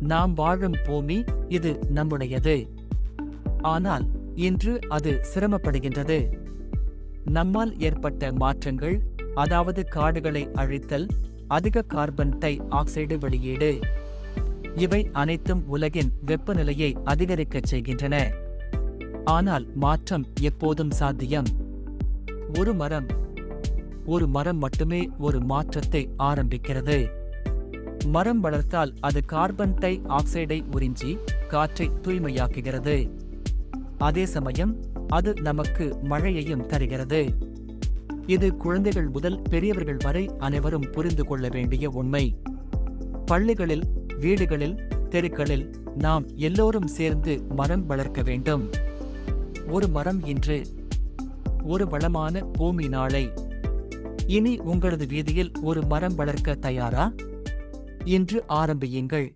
நாம் வாழும் பூமி இது நம்முடையது. ஆனால் இன்று அது சிரமப்படுகின்றது. நம்மால் ஏற்பட்ட மாற்றங்கள் அதாவது காடுகளை அழித்தல் அதிக கார்பன் டை ஆக்சைடு வெளியீடு இவை அனைத்தும் உலகின் வெப்பநிலையை அதிகரிக்கச் செய்கின்றன. ஆனால் மாற்றம் எப்போதும் சாத்தியம். ஒரு மரம் ஒரு மரம் மட்டுமே ஒரு மாற்றத்தை ஆரம்பிக்கிறது. மரம் வளர்த்தால் அது கார்பன் டை ஆக்சைடை உறிஞ்சி காற்றை தூய்மையாக்குகிறது. அதே சமயம் அது நமக்கு மழையையும் தருகிறது. இது குழந்தைகள் முதல் பெரியவர்கள் வரை அனைவரும் புரிந்து கொள்ள வேண்டிய உண்மை. பள்ளிகளில் வீடுகளில் தெருக்களில் நாம் எல்லோரும் சேர்ந்து மரம் வளர்க்க வேண்டும். ஒரு மரம் இன்று ஒரு வளமான பூமி நாளை. இனி உங்களது வீதியில் ஒரு மரம் வளர்க்க தயாரா? இன்று ஆரம்பியுங்கள்.